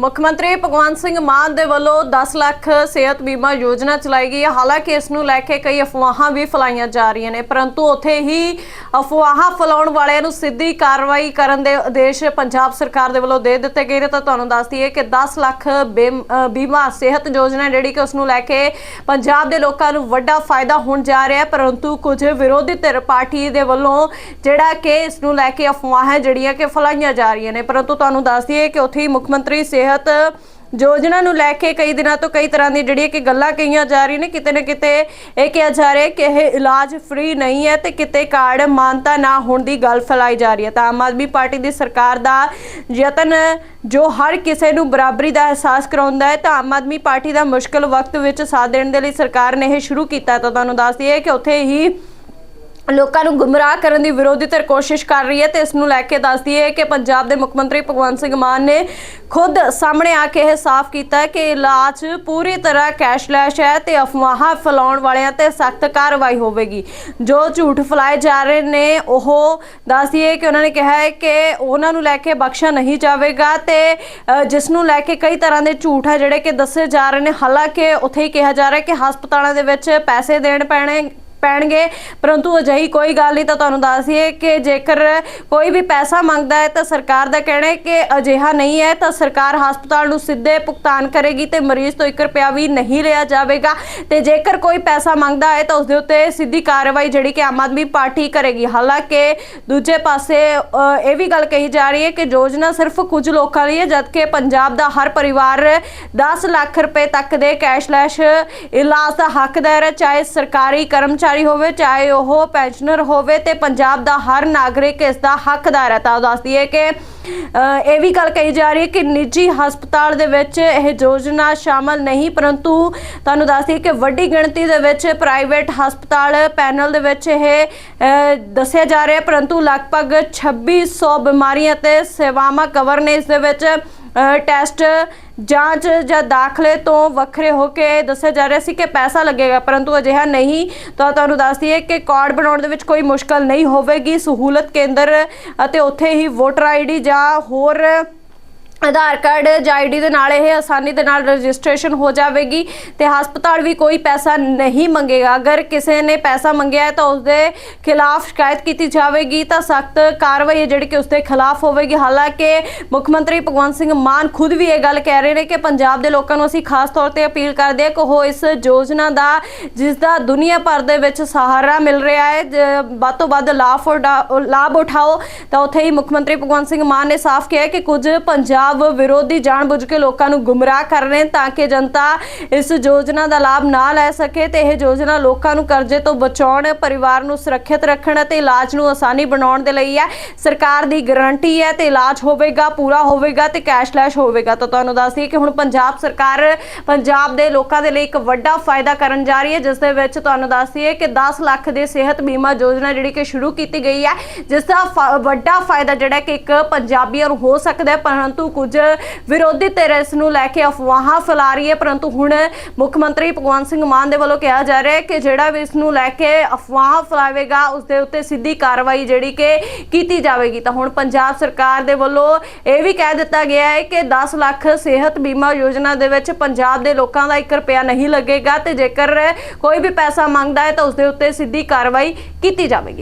ਮੁੱਖ ਮੰਤਰੀ ਭਗਵੰਤ ਸਿੰਘ ਮਾਨ ਦੇ ਵੱਲੋਂ 10 ਲੱਖ ਸਿਹਤ ਬੀਮਾ ਯੋਜਨਾ ਚਲਾਈ ਗਈ ਹੈ। ਹਾਲਾਂਕਿ ਇਸ ਨੂੰ ਲੈ ਕੇ ਕਈ ਅਫਵਾਹਾਂ ਵੀ ਫੈਲਾਈਆਂ ਜਾ ਰਹੀਆਂ ਨੇ, ਪਰੰਤੂ ਉੱਥੇ ਹੀ ਅਫਵਾਹਾਂ ਫੈਲਾਉਣ ਵਾਲਿਆਂ ਨੂੰ ਸਿੱਧੀ ਕਾਰਵਾਈ ਕਰਨ ਦੇ ਆਦੇਸ਼ ਪੰਜਾਬ ਸਰਕਾਰ ਦੇ ਵੱਲੋਂ ਦੇ ਦਿੱਤੇ ਗਏ ਨੇ। ਤਾਂ ਤੁਹਾਨੂੰ ਦੱਸ ਦਈਏ ਕਿ 10 ਲੱਖ ਬੀਮ- ਬੀਮਾ ਸਿਹਤ ਯੋਜਨਾ ਜਿਹੜੀ ਕਿ ਉਸ ਨੂੰ ਲੈ ਕੇ ਪੰਜਾਬ ਦੇ ਲੋਕਾਂ ਨੂੰ ਵੱਡਾ ਫਾਇਦਾ ਹੋਣ ਜਾ ਰਿਹਾ ਹੈ, ਪਰੰਤੂ ਕੁਝ ਵਿਰੋਧੀ ਧਿਰ ਪਾਰਟੀ ਦੇ ਵੱਲੋਂ ਜਿਹੜਾ ਕਿ ਇਸ ਨੂੰ ਲੈ ਕੇ ਅਫਵਾਹਾਂ ਜਿਹੜੀਆਂ ਕਿ ਫੈਲਾਈਆਂ ਜਾ ਰਹੀਆਂ ਨੇ। ਪਰੰਤੂ ਤੁਹਾਨੂੰ ਦੱਸ ਦਈਏ ਕਿ ਉੱਥੇ ਹੀ ਮੁੱਖ ਮੰਤਰੀ ਸਿਹਤ ਯੋਜਨਾ ਨੂੰ ਲੈ ਕੇ ਕਈ ਦਿਨਾਂ ਤੋਂ ਕਈ ਤਰ੍ਹਾਂ ਦੀ ਜਿਹੜੀਆਂ ਕਿ ਗੱਲਾਂ ਕਹੀਆਂ ਜਾ ਰਹੀਆਂ ਨੇ, ਕਿਤੇ ਨਾ ਕਿਤੇ ਇਹ ਕਿਹਾ ਜਾ ਰਿਹਾ ਕਿ ਇਹ ਇਲਾਜ ਫ੍ਰੀ ਨਹੀਂ ਹੈ ਤੇ ਕਿਤੇ ਕਾਰਡ ਮਾਨਤਾ ਨਾ ਹੋਣ ਦੀ ਗੱਲ ਫੈਲਾਈ ਜਾ ਰਹੀ ਹੈ। ਤਾਂ ਆਮ ਆਦਮੀ ਪਾਰਟੀ ਦੀ ਸਰਕਾਰ ਦਾ ਯਤਨ ਜੋ ਹਰ ਕਿਸੇ ਨੂੰ ਬਰਾਬਰੀ ਦਾ ਅਹਿਸਾਸ ਕਰਾਉਂਦਾ ਹੈ, ਤਾਂ ਆਮ ਆਦਮੀ ਪਾਰਟੀ ਦਾ ਮੁਸ਼ਕਲ ਵਕਤ ਵਿੱਚ ਸਾਥ ਦੇਣ ਦੇ ਲਈ ਸਰਕਾਰ ਨੇ ਇਹ ਸ਼ੁਰੂ ਕੀਤਾ ਤਾਂ ਤੁਹਾਨੂੰ ਦੱਸ ਦਈਏ ਕਿ ਉੱਥੇ ਹੀ ਲੋਕਾਂ ਨੂੰ ਗੁੰਮਰਾਹ ਕਰਨ ਦੀ ਵਿਰੋਧੀ ਧਿਰ ਕੋਸ਼ਿਸ਼ ਕਰ ਰਹੀ ਹੈ ਤੇ ਇਸ ਨੂੰ ਲੈ ਕੇ ਦੱਸਦੀ ਹੈ ਕਿ ਪੰਜਾਬ ਦੇ ਮੁੱਖ ਮੰਤਰੀ ਭਗਵੰਤ ਸਿੰਘ ਮਾਨ ਨੇ ਖੁਦ ਸਾਹਮਣੇ ਆ ਕੇ ਇਹ ਸਾਫ਼ ਕੀਤਾ ਹੈ ਕਿ ਇਲਾਜ ਪੂਰੀ ਤਰ੍ਹਾਂ ਕੈਸ਼ਲੈਸ ਹੈ ਤੇ ਅਫਵਾਹਾਂ ਫੈਲਾਉਣ ਵਾਲਿਆਂ ਤੇ ਸਖਤ ਕਾਰਵਾਈ ਹੋਵੇਗੀ। ਜੋ ਝੂਠ ਫੈਲਾਏ ਜਾ ਰਹੇ ਨੇ, ਉਹ ਦੱਸਦੀ ਹੈ ਕਿ ਉਹਨਾਂ ਨੇ ਕਿਹਾ ਹੈ ਕਿ ਉਹਨਾਂ ਨੂੰ ਲੈ ਕੇ ਬਖਸ਼ਾ ਨਹੀਂ ਜਾਵੇਗਾ ਤੇ ਜਿਸ ਨੂੰ ਲੈ ਕੇ ਕਈ ਤਰ੍ਹਾਂ ਦੇ ਝੂਠ ਹੈ ਜਿਹੜੇ ਕਿ ਦੱਸੇ ਜਾ ਰਹੇ ਨੇ। ਹਾਲਾਂਕਿ ਉੱਥੇ ਹੀ ਕਿਹਾ ਜਾ ਰਿਹਾ ਹੈ ਕਿ ਹਸਪਤਾਲਾਂ ਦੇ ਵਿੱਚ ਪੈਸੇ ਦੇਣ ਪੈਣੇ ਪੈਣਗੇ। ਪਰੰਤੂ ਅਜਿਹੀ ਕੋਈ ਗੱਲ ਨਹੀਂ ਤਾਂ ਤੁਹਾਨੂੰ ਦੱਸ ਦਈਏ ਕਿ ਜੇਕਰ ਕੋਈ ਵੀ ਪੈਸਾ ਮੰਗਦਾ ਹੈ ਤਾਂ ਸਰਕਾਰ ਦਾ ਕਹਿਣਾ ਹੈ ਕਿ ਅਜਿਹਾ ਨਹੀਂ ਹੈ, ਤਾਂ ਸਰਕਾਰ ਹਸਪਤਾਲ ਨੂੰ ਸਿੱਧੇ ਭੁਗਤਾਨ ਕਰੇਗੀ ਤੇ ਮਰੀਜ਼ ਤੋਂ 1 ਰੁਪਿਆ ਵੀ ਨਹੀਂ ਲਿਆ ਜਾਵੇਗਾ। ਤੇ ਜੇਕਰ ਕੋਈ ਪੈਸਾ ਮੰਗਦਾ ਹੈ ਤਾਂ ਉਸ ਦੇ ਉੱਤੇ ਸਿੱਧੀ ਕਾਰਵਾਈ ਜਿਹੜੀ ਕਿ ਆਮ ਆਦਮੀ ਪਾਰਟੀ ਕਰੇਗੀ। ਹਾਲਾਂਕਿ ਦੂਜੇ ਪਾਸੇ ਇਹ ਵੀ ਗੱਲ ਕਹੀ ਜਾ ਰਹੀ ਹੈ ਕਿ ਯੋਜਨਾ ਸਿਰਫ ਕੁਝ ਲੋਕਾਂ ਲਈ ਹੈ, ਜਦਕਿ ਪੰਜਾਬ ਦਾ ਹਰ ਪਰਿਵਾਰ 10 ਲੱਖ ਰੁਪਏ ਤੱਕ ਦੇ ਕੈਸ਼ਲੈਸ ਇਲਾਜ ਦਾ ਹੱਕਦਾਰ ਹੈ, ਚਾਹੇ ਸਰਕਾਰੀ ਕਰਮਚਾਰੀ ਹੋਵੇ, ਚਾਹੇ ਉਹ ਪੈਨਸ਼ਨਰ ਹੋਵੇ ਤੇ ਪੰਜਾਬ ਦਾ ਹਰ ਨਾਗਰਿਕ ਇਸ ਦਾ ਹੱਕਦਾਰ ਹੈ। ਤਾਂ ਦੱਸਦੀ ਹੈ ਕਿ ਇਹ ਵੀ ਗੱਲ ਕਹੀ ਜਾ ਰਹੀ ਹੈ ਕਿ ਨਿੱਜੀ ਹਸਪਤਾਲ ਦੇ ਵਿੱਚ ਇਹ ਯੋਜਨਾ ਸ਼ਾਮਲ ਨਹੀਂ, ਪਰੰਤੂ ਤੁਹਾਨੂੰ ਦੱਸਦੀ ਦਈਏ ਕਿ ਵੱਡੀ ਗਿਣਤੀ ਦੇ ਵਿੱਚ ਪ੍ਰਾਈਵੇਟ ਹਸਪਤਾਲ ਪੈਨਲ ਦੇ ਵਿੱਚ ਇਹ ਦੱਸਿਆ ਜਾ ਰਿਹਾ ਪਰੰਤੂ ਲਗਭਗ 2600 ਬਿਮਾਰੀਆਂ ਤੇ ਸੇਵਾਵਾਂ ਕਵਰ ਨੇ ਇਸ ਦੇ ਵਿੱਚ ਟੈਸਟ, ਜਾਂਚ ਜਾਂ ਦਾਖਲੇ ਤੋਂ ਵੱਖਰੇ ਹੋ ਕੇ ਦੱਸਿਆ ਜਾ ਰਿਹਾ ਸੀ ਕਿ ਪੈਸਾ ਲੱਗੇਗਾ, ਪਰੰਤੂ ਅਜਿਹਾ ਨਹੀਂ। ਤਾਂ ਤੁਹਾਨੂੰ ਦੱਸ ਦਈਏ ਕਿ ਕਾਰਡ ਬਣਾਉਣ ਦੇ ਵਿੱਚ ਕੋਈ ਮੁਸ਼ਕਲ ਨਹੀਂ ਹੋਵੇਗੀ। ਸਹੂਲਤ ਕੇਂਦਰ ਅਤੇ ਉੱਥੇ ਹੀ ਵੋਟਰ ਆਈਡੀ ਜਾਂ ਹੋਰ ਆਧਾਰ ਕਾਰਡ ਜਾਂ ਆਈਡੀ ਦੇ ਨਾਲ ਇਹ ਆਸਾਨੀ ਦੇ ਨਾਲ ਰਜਿਸਟ੍ਰੇਸ਼ਨ ਹੋ ਜਾਵੇਗੀ ਤੇ ਹਸਪਤਾਲ ਵੀ ਕੋਈ ਪੈਸਾ ਨਹੀਂ ਮੰਗੇਗਾ। ਅਗਰ ਕਿਸੇ ਨੇ ਪੈਸਾ ਮੰਗਿਆ ਤਾਂ ਉਸ ਦੇ ਖਿਲਾਫ ਸ਼ਿਕਾਇਤ ਕੀਤੀ ਜਾਵੇਗੀ ਤਾਂ ਸਖਤ ਕਾਰਵਾਈ ਹੈ ਜਿਹੜੀ ਕਿ ਉਸ ਦੇ ਖਿਲਾਫ ਹੋਵੇਗੀ। ਹਾਲਾਂਕਿ ਮੁੱਖ ਮੰਤਰੀ ਭਗਵੰਤ ਸਿੰਘ ਮਾਨ ਖੁਦ ਵੀ ਇਹ ਗੱਲ ਕਹਿ ਰਹੇ ਨੇ ਕਿ ਪੰਜਾਬ ਦੇ ਲੋਕਾਂ ਨੂੰ ਅਸੀਂ ਖਾਸ ਤੌਰ ਤੇ ਅਪੀਲ ਕਰਦੇ ਹਾਂ ਕਿ ਉਹ ਇਸ ਯੋਜਨਾ ਦਾ, ਜਿਸ ਦਾ ਦੁਨੀਆ ਭਰ ਦੇ ਵਿੱਚ ਸਹਾਰਾ ਮਿਲ ਰਿਹਾ ਹੈ, ਜ- ਵੱਧ ਤੋਂ ਵੱਧ ਲਾਭ ਉਠਾ- ਲਾਭ ਉਠਾਓ। ਤਾਂ ਉੱਥੇ ਹੀ ਮੁੱਖ ਮੰਤਰੀ ਭਗਵੰਤ ਸਿੰਘ ਮਾਨ ਨੇ ਸਾਫ਼ ਕਿਹਾ ਕਿ ਕੁਝ ਪੰਜਾਬ ਵਿਰੋਧੀ ਜਾਣਬੁੱਝ ਕੇ ਲੋਕਾਂ ਨੂੰ ਗੁੰਮਰਾਹ ਕਰ ਰਹੇ ਨੇ ਤਾਂ ਕਿ ਜਨਤਾ ਇਸ ਯੋਜਨਾ ਦਾ ਲਾਭ ਨਾ ਲੈ ਸਕੇ ਤੇ ਇਹ ਯੋਜਨਾ ਲੋਕਾਂ ਨੂੰ ਕਰਜ਼ੇ ਤੋਂ ਬਚਾਉਣ, ਪਰਿਵਾਰ ਨੂੰ ਸੁਰੱਖਿਅਤ ਰੱਖਣ ਅਤੇ ਇਲਾਜ ਨੂੰ ਆਸਾਨੀ ਬਣਾਉਣ ਦੇ ਲਈ ਹੈ। ਸਰਕਾਰ ਦੀ ਗਾਰੰਟੀ ਹੈ ਤੇ ਇਲਾਜ ਹੋਵੇਗਾ, ਪੂਰਾ ਹੋਵੇਗਾ ਤੇ ਕੈਸ਼ਲੈਸ ਹੋਵੇਗਾ। ਤਾਂ ਤੁਹਾਨੂੰ ਦੱਸ ਦਈਏ ਕਿ ਹੁਣ ਪੰਜਾਬ ਸਰਕਾਰ ਪੰਜਾਬ ਦੇ ਲੋਕਾਂ ਦੇ ਲਈ ਇੱਕ ਵੱਡਾ ਫਾਇਦਾ ਕਰਨ ਜਾ ਰਹੀ ਹੈ। ਜਿਸ ਦੇ ਵਿੱਚ ਤੁਹਾਨੂੰ ਦੱਸ ਦਈਏ ਕਿ 10 ਲੱਖ ਦੇ ਸਿਹਤ ਬੀਮਾ ਯੋਜਨਾ ਜਿਹੜੀ ਕਿ ਸ਼ੁਰੂ ਕੀਤੀ ਗਈ ਹੈ, ਜਿਸ ਦਾ ਫਾ- ਵੱਡਾ ਫਾਇਦਾ ਜਿਹੜਾ ਕਿ ਇੱਕ ਪੰਜਾਬੀਆਂ ਨੂੰ ਹੋ ਸਕਦਾ ਹੈ, ਪਰੰਤੂ ਕੁਝ ਵਿਰੋਧੀ ਧਿਰ ਇਸ ਨੂੰ ਲੈ ਕੇ ਅਫਵਾਹਾਂ ਫੈਲਾ ਰਹੀ ਹੈ, ਪਰੰਤੂ ਹੁਣ ਮੁੱਖ ਮੰਤਰੀ ਭਗਵੰਤ ਸਿੰਘ ਮਾਨ ਦੇ ਵੱਲੋਂ ਕਿਹਾ ਜਾ ਰਿਹਾ ਹੈ ਕਿ ਜਿਹੜਾ ਵੀ ਇਸ ਨੂੰ ਲੈ ਕੇ ਅਫਵਾਹ ਫੈਲਾਵੇਗਾ, ਉਸ ਦੇ ਉੱਤੇ ਸਿੱਧੀ ਕਾਰਵਾਈ ਜਿਹੜੀ ਕਿ ਕੀਤੀ ਜਾਵੇਗੀ। ਤਾਂ ਹੁਣ ਪੰਜਾਬ ਸਰਕਾਰ ਦੇ ਵੱਲੋਂ ਇਹ ਵੀ ਕਹਿ ਦਿੱਤਾ ਗਿਆ ਹੈ ਕਿ 10 ਲੱਖ ਸਿਹਤ ਬੀਮਾ ਯੋਜਨਾ ਦੇ ਵਿੱਚ ਪੰਜਾਬ ਦੇ ਲੋਕਾਂ ਦਾ 1 ਰੁਪਿਆ ਨਹੀਂ ਲੱਗੇਗਾ ਤੇ ਜੇਕਰ ਕੋਈ ਵੀ ਪੈਸਾ ਮੰਗਦਾ ਹੈ ਤਾਂ ਉਸ ਦੇ ਉੱਤੇ ਸਿੱਧੀ ਕਾਰਵਾਈ ਕੀਤੀ ਜਾਵੇਗੀ।